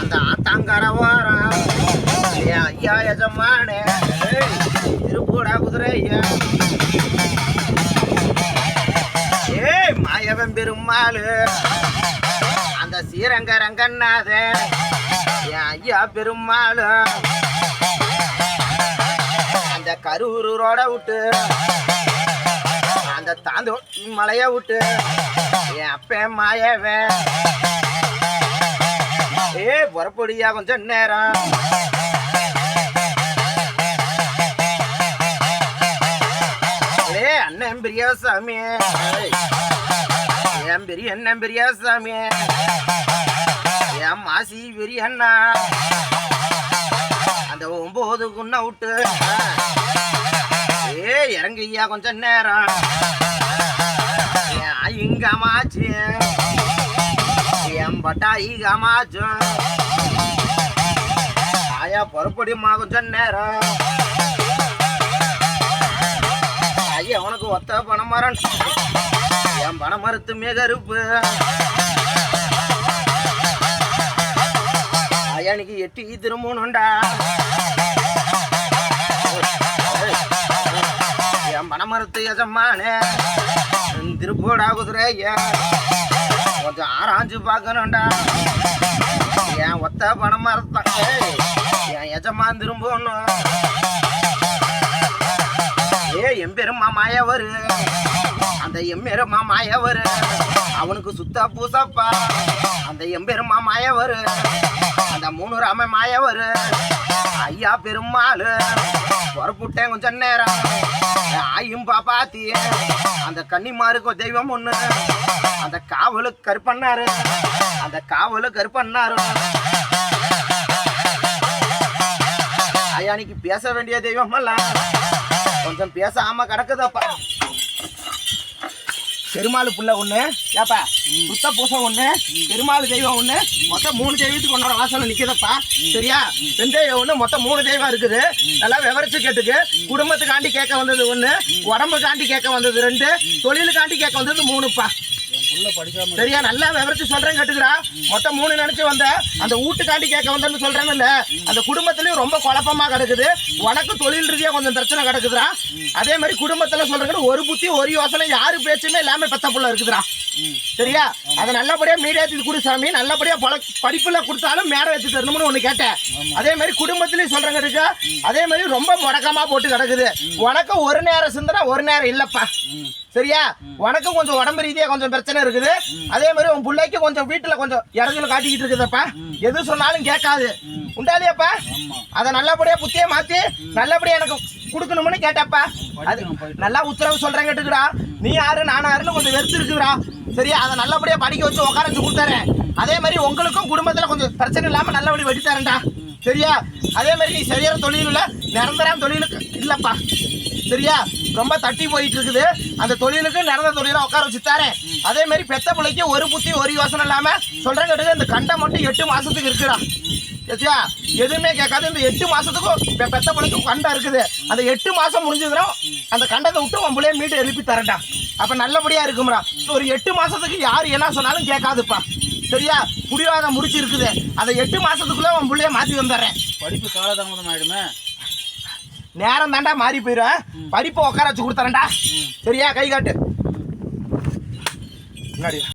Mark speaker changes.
Speaker 1: அந்த ஆத்தாங்கர வாரம் என் ஐயா எஜமானே திருப்பூடா குதிரை ஐயா ஏய் மாயவன் பெருமாள் அந்த ஸ்ரீரங்க ரங்கநாதன் என் ஐயா பெருமாள் அந்த கரூர் ரோட விட்டு அந்த தாந்தோட்டி மலைய விட்டு என் அப்பன் மாயவன் புறப்படியா கொஞ்சம் நேரம். அண்ணன் அண்ணன் பெரியசாமி என் பெரிய அண்ணன் பெரியசாமி என் மாசி பெரிய அண்ணா. அந்த ஒன்பது குன்ன விட்டு. ஏ இறங்கையா கொஞ்சம் நேரம். என் இங்க மாச்சு பட்டாயி காமாச்சு ஆயா புறப்படிமா கொஞ்சம் நேரம் ஐயா உனக்கு ஒத்த பணம் பணமரம் என் பணம் மறுத்து மிகருப்பு ஐயா எட்டி திரும்பணும்டா. என் பணமரத்து எஜமானே. திருப்பூடா குதிரை ஐயா கொஞ்சம் ஆராய்ஞ்சு பார்க்கணும்டா. என் ஒத்த பணம் மரத்தான் என் எஜமான் திரும்பணும். ஏ என் பெருமா மாயவரு. அந்த எம்பெருமா மாயவர். அவனுக்கு சுத்த பூசப்பா. அந்த எம்பெருமா மாயவர். அந்த மூணு ராம மாயவர். ஐயா பெருமாள் புறப்புட்டேன் கொஞ்சம் நேரம். ஆயும் பாப்பாத்தி அந்த கன்னிமாருக்கு தெய்வம் ஒண்ணு. அந்த காவலு கருப்பண்ணாரு அந்த காவலு கருப்பண்ணாரு. அன்னைக்கு பேச வேண்டிய தெய்வம் எல்லாம் கொஞ்சம் பேசாம கிடக்குதப்பா. பெருமாள் புள்ள ஒண்ணு. ஏப்பா சுத்த பூசம் ஒண்ணு பெருமாள் தெய்வம் ஒண்ணு. மொத்தம் மூணு தெய்வத்துக்கு ஒன்னோட வாசல்ல நிக்குதப்பா. சரியா? வெந்தயம் ஒண்ணு மொத்தம் மூணு தெய்வம் இருக்குது. நல்லா விவரிச்சு கேட்டுக்கு. குடும்பத்துக்காண்டி கேட்க வந்தது ஒண்ணு. உடம்புக்காண்டி கேட்க வந்தது ரெண்டு. தொழிலுக்காண்டி கேட்க வந்தது மூணுப்பா. சரியா? நல்லா விவரிச்சு சொல்றேன் கேட்டுக்கிறா மொத்தம் மூணு நினைச்சு வந்த. அந்த வீட்டுக்காண்டி கேட்க வந்தேன்னு சொல்றேன்ல. அந்த குடும்பத்திலயும் ரொம்ப குழப்பமா கிடக்குது. உனக்கு தொழில் ரீதியா கொஞ்சம் பிரச்சனை கிடக்குதுடா. அதே மாதிரி குடும்பத்துல சொல்றேன் ஒரு புத்தி ஒரு யோசனை யாரு பேச்சுமே இல்லாம பெத்த புள்ள இருக்குதுடா. சரியா? அதை நல்லபடியா மீடியாத்துக்கு கொடு சாமி. நல்லபடியா பல படிப்புல கொடுத்தாலும் மேடை வச்சு தரணும்னு ஒண்ணு கேட்டேன். அதே மாதிரி குடும்பத்திலயும் சொல்றேன் கேட்டுக்க. அதே மாதிரி ரொம்ப முடக்கமா போட்டு கிடக்குது. உனக்கு ஒரு நேரம் சிந்தனை ஒரு நேரம் இல்லப்பா. சரியா? உனக்கும் கொஞ்சம் உடம்பு ரீதியா கொஞ்சம் பிரச்சனை இருக்குது. அதே மாதிரி உன் பிள்ளைக்கு கொஞ்சம் வீட்டுல கொஞ்சம் இறங்கல காட்டிக்கிட்டு இருக்குதப்பா. எது சொன்னாலும் கேட்காது. உண்டாலியாப்பா? அதை நல்லபடியா புத்திய மாத்தி நல்லபடியா எனக்கு கொடுக்கணும்னு கேட்டப்பா. அது நல்லா உத்தரவு சொல்றேன் கேட்டுக்குடா. நீ யாரு நான் யாருன்னு கொஞ்சம் வெறுத்து இருக்குடா. சரியா? அதை நல்லபடியா படிக்க வச்சு உட்கார வச்சு கொடுத்துறேன். அதே மாதிரி உங்களுக்கும் குடும்பத்துல கொஞ்சம் பிரச்சனை இல்லாம நல்லபடி வெட்டி தரேன்டா. சரியா? அதே மாதிரி நீ சரியான தொழில் இல்ல நிரந்தரம் தொழிலுக்கு இல்லப்பா. சரியா? ரொம்ப தட்டி போயிட்டு இருக்குது அந்த தொழிலுக்கு நிரந்தர தொழிலை உட்கார வச்சு தரேன். அதே மாதிரி பெத்த பிள்ளைக்கு ஒரு புத்தி ஒரு யோசனை இல்லாம சொல்றேன் கேட்டுக்க இந்த கண்டை மட்டும் எட்டு மாசத்துக்கு இருக்குடா. சரியா எதுவுமே கேட்காது இந்த எட்டு மாசத்துக்கும் பெத்த பிள்ளைக்கும் கண்டை இருக்குது. அந்த எட்டு மாசம் முடிஞ்சதுன்னா அந்த கண்டத்தை விட்டு உன் பிள்ளைய மீட்டு எழுப்பி தரேன்டா. அப்ப நல்லபடியா இருக்கும்டா. ஒரு எட்டு மாசத்துக்கு யார் என்ன சொன்னாலும் கேட்காதுப்பா. சரியா? புடிவாதம் முடிச்சு இருக்குது அந்த எட்டு மாசத்துக்குள்ள உன் பிள்ளைய மாத்தி வந்துடுறேன்.
Speaker 2: படிப்பு காலதாமதம் ஆயிடுமே
Speaker 1: நேரம் தாண்டா மாறி போயிடும் படிப்பை உட்கார வச்சு கொடுத்துறேன்டா. சரியா? கை காட்டு. முன்னாடி.